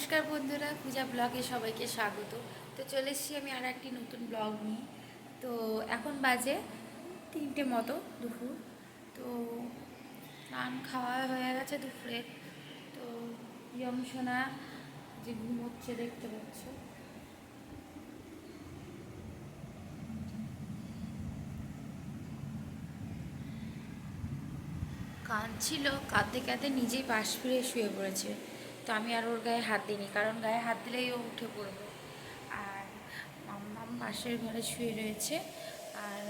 নমস্কার বন্ধুরা, পূজা ব্লগে সবাইকে স্বাগত। তো চলে এসেছি আমি আর একটি নতুন ব্লগ নিয়ে। তো এখন বাজে তিনটে মতো দুপুর। তো স্নান খাওয়া হয়ে গেছে দুপুরে। তো ইয়ং সোনা যে ঘুমোচ্ছে দেখতে পাচ্ছ। কাঁদছিল, কাঁদতে কাঁদতে নিজেই পাশ ফিরে শুয়ে পড়েছে। তো আমি আর ওর গায়ে হাত দিইনি, কারণ গায়ে হাত দিলেই ও উঠে পড়বে। আর মাম্মাম পাশের ঘরে শুয়ে রয়েছে, আর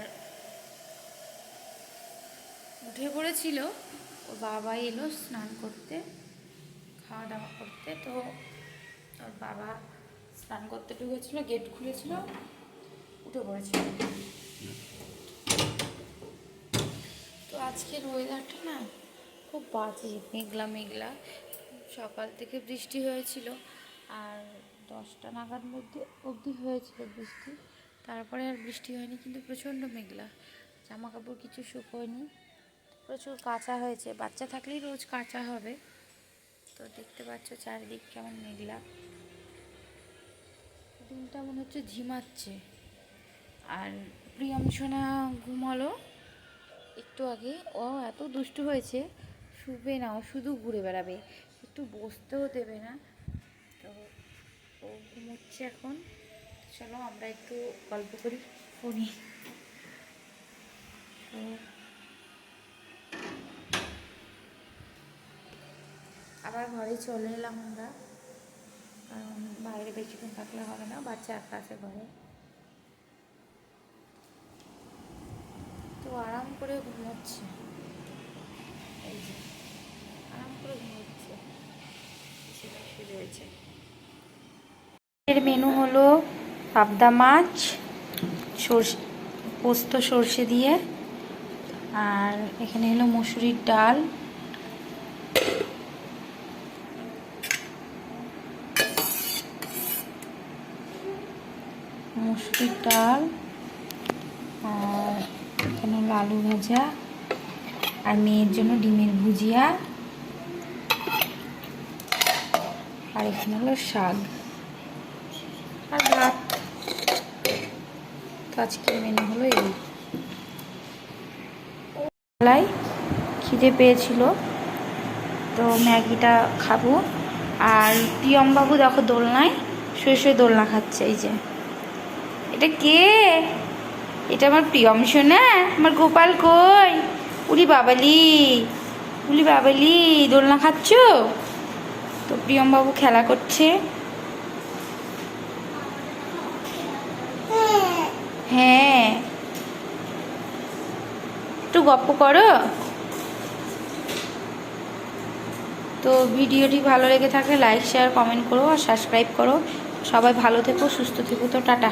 উঠে পড়েছিল। ওর বাবা এলো স্নান করতে খাওয়া দাওয়া করতে, তো ওর বাবা স্নান করতে ঢুকেছিল, গেট খুলেছিল, উঠে পড়েছিল। তো আজকের ওয়েদারটা না খুব বাজে মেঘলা মেঘলা সকাল থেকে বৃষ্টি হয়েছিল আর দশটা নাগাদ মধ্যে অবধি হয়েছিল বৃষ্টি। তারপরে আর বৃষ্টি হয়নি, কিন্তু প্রচণ্ড মেঘলা। জামা কাপড় কিছু শুকোয়নি। প্রচুর কাঁচা হয়েছে। বাচ্চা থাকলেই রোজ কাঁচা হবে। তো দেখতে পাচ্ছ চারিদিক কেমন মেঘলা। দিনটা মনে হচ্ছে ঝিমাচ্ছে। আর প্রিয়ম সোনা ঘুমালো। একটু আগে। ও এত দুষ্টু হয়েছে। শুবে না, ও শুধু ঘুরে বেড়াবে। একটু বসতেও দেবে না। তো ও ঘুমোচ্ছে এখন। চলো আমরা একটু গল্প করি ফোনে। আবার ঘরে চলে এলাম আমরা। কারণ বাইরে বেশিক্ষণ থাকলে হবে না, বাচ্চা একা আছে ঘরে। তো আরাম করে ঘুমোচ্ছে। এর মেনু হলো পাবদা মাছ, সর্ষে, পোস্ত, সর্ষে দিয়ে। আর এখানে হলো মুসুরির ডাল। মুসুরির ডাল, আর এখানে হলো আলু ভাজা, আর মেয়ের জন্য ডিমের ভুজিয়া। আর এখানে হলো শাক। আর ভাত। তো আজকের মেনু হলো এই। বেলায় খিদে পেয়েছিল, তো ম্যাগিটা খাব। আর প্রিয়মবাবু দেখো দোলনায় শুয়ে শুয়ে দোলনা খাচ্ছে, এই যে। এটা কে? এটা আমার প্রিয়ম সোনা আমার গোপাল কই? উলি বাবালি উলি বাবালি, দোলনা খাচ্ছ? তো প্রিয়মবাবু খেলা করছে। হ্যাঁ। একটু গপ্প করো। তো ভিডিওটি ভালো লেগে থাকলে লাইক, শেয়ার, কমেন্ট করো আর সাবস্ক্রাইব করো। সবাই ভালো থেকো, সুস্থ থেকো। তো টাটা।